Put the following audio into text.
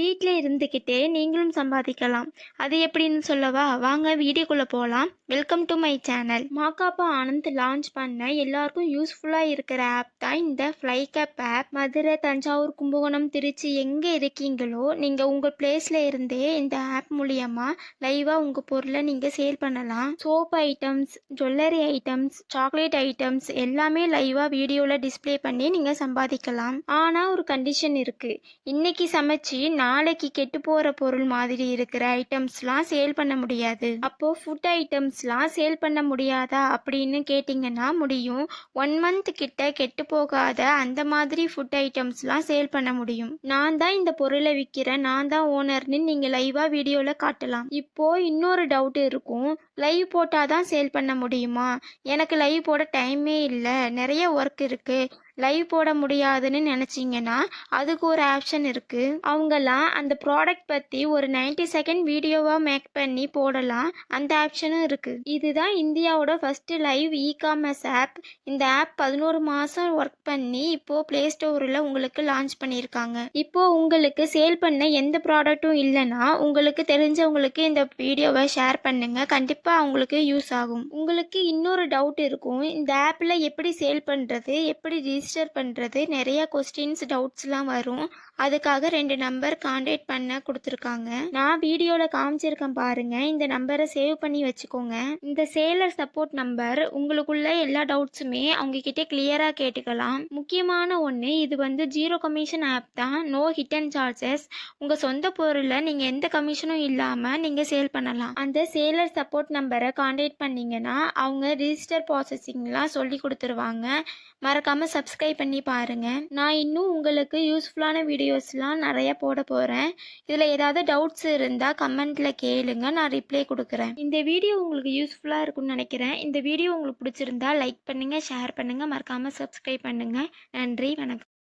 வீட்டில் இருந்துக்கிட்டே நீங்களும் சம்பாதிக்கலாம். அது எப்படின்னு சொல்லவா? வாங்க வீடியோக்குள்ளே போகலாம் வெல்கம் டு மை சேனல் மாக்காப்பா ஆனந்த் லான்ச் பண்ண எல்லாருக்கும் யூஸ்ஃபுல்லாக இருக்கிற ஆப் தான் இந்த ஃப்ளைகப் ஆப் மதுரை தஞ்சாவூர் கும்பகோணம் திருச்சி எங்கே இருக்கீங்களோ நீங்கள் உங்கள் பிளேஸில் இருந்தே இந்த ஆப் மூலியமாக லைவாக உங்கள் பொருளை நீங்கள் சேல் பண்ணலாம். Soap items jewellery items chocolate items எல்லாமே லைவாக வீடியோவில் டிஸ்ப்ளே பண்ணி நீங்கள் சம்பாதிக்கலாம். ஆனால் ஒரு கண்டிஷன் இருக்குது இன்னைக்கு சமைச்சு நாளைக்கு கெட்டு போகிற பொருள் மாதிரி இருக்கிற ஐட்டம்ஸ்லாம் சேல் பண்ண முடியாது. அப்போது ஃபுட் ஐட்டம்ஸ்லாம் சேல் பண்ண முடியாதா அப்படின்னு கேட்டிங்கன்னா முடியும். ஒன் மந்த் கிட்ட கெட்டு போகாத அந்த மாதிரி ஃபுட் ஐட்டம்ஸ்லாம் சேல் பண்ண முடியும். நான் தான் இந்த பொருளை விற்கிறேன் நான் தான் ஓனர்னு நீங்கள் லைவாக வீடியோவில் காட்டலாம். இப்போ இன்னொரு டவுட் இருக்கும். லைவ் போட்டால் தான் சேல் பண்ண முடியுமா? எனக்கு லைவ் போட டைமே இல்லை. நிறைய ஒர்க் இருக்குது லைவ் போட முடியாதுன்னு நினச்சிங்கன்னா அதுக்கு ஒரு ஆப்ஷன் இருக்குது அவங்கெல்லாம் அந்த ப்ராடக்ட் பற்றி ஒரு 90 செகண்ட் வீடியோவாக மேக் பண்ணி போடலாம். அந்த ஆப்ஷனும் இருக்குது இதுதான் இந்தியாவோட first live e commerce app இந்த ஆப் பதினோரு மாதம் ஒர்க் பண்ணி இப்போது ப்ளே ஸ்டோரில் உங்களுக்கு லான்ச் பண்ணியிருக்காங்க. இப்போது உங்களுக்கு சேல் பண்ண எந்த ப்ராடக்ட்டும் இல்லைன்னா உங்களுக்கு தெரிஞ்சவங்களுக்கு இந்த வீடியோவை ஷேர் பண்ணுங்கள் கண்டிப்பாக அவங்களுக்கு யூஸ் ஆகும். உங்களுக்கு இன்னொரு டவுட் இருக்கும். இந்த ஆப்பில் எப்படி சேல் பண்ணுறது எப்படி ரிஜிஸ்டர் பண்ணுறது நிறைய கொஸ்டின்ஸ் டவுட்ஸ்லாம் வரும். அதுக்காக ரெண்டு நம்பர் காண்டாக்ட் பண்ண கொடுத்துருக்காங்க. நான் வீடியோவில் காமிச்சிருக்கேன் பாருங்கள் இந்த நம்பரை சேவ் பண்ணி வச்சுக்கோங்க. இந்த சேலர் சப்போர்ட் நம்பர் உங்களுக்குள்ள எல்லா டவுட்ஸுமே அவங்க கிட்டே கிளியராக கேட்டுக்கலாம். முக்கியமான ஒன்று இது வந்து ஜீரோ கமிஷன் ஆப் தான். நோ ஹிட் அண்ட் சார்ஜஸ் உங்கள் சொந்த பொருளை நீங்கள் எந்த கமிஷனும் இல்லாமல் நீங்கள் சேல் பண்ணலாம். அந்த சேலர் சப்போர்ட் நம்பரை காண்டாக்ட் பண்ணீங்கன்னா அவங்க ரிஜிஸ்டர் ப்ராசஸிங்லாம் சொல்லி கொடுத்துருவாங்க. மறக்காமல் சப்ஸ்கிரைப் பண்ணி பாருங்கள் நான் இன்னும் உங்களுக்கு யூஸ்ஃபுல்லான வீடியோஸ்லாம் நிறைய போட போகிறேன் இதில் ஏதாவது டவுட்ஸ் இருந்தால் கமெண்ட்டில் கேளுங்க. நான் ரிப்ளை கொடுக்குறேன். இந்த வீடியோ உங்களுக்கு யூஸ்ஃபுல்லாக இருக்கும்னு நினைக்கிறேன். இந்த வீடியோ உங்களுக்கு பிடிச்சிருந்தா லைக் பண்ணுங்கள் ஷேர் பண்ணுங்கள் மறக்காமல் சப்ஸ்கிரைப் பண்ணுங்கள் நன்றி வணக்கம்.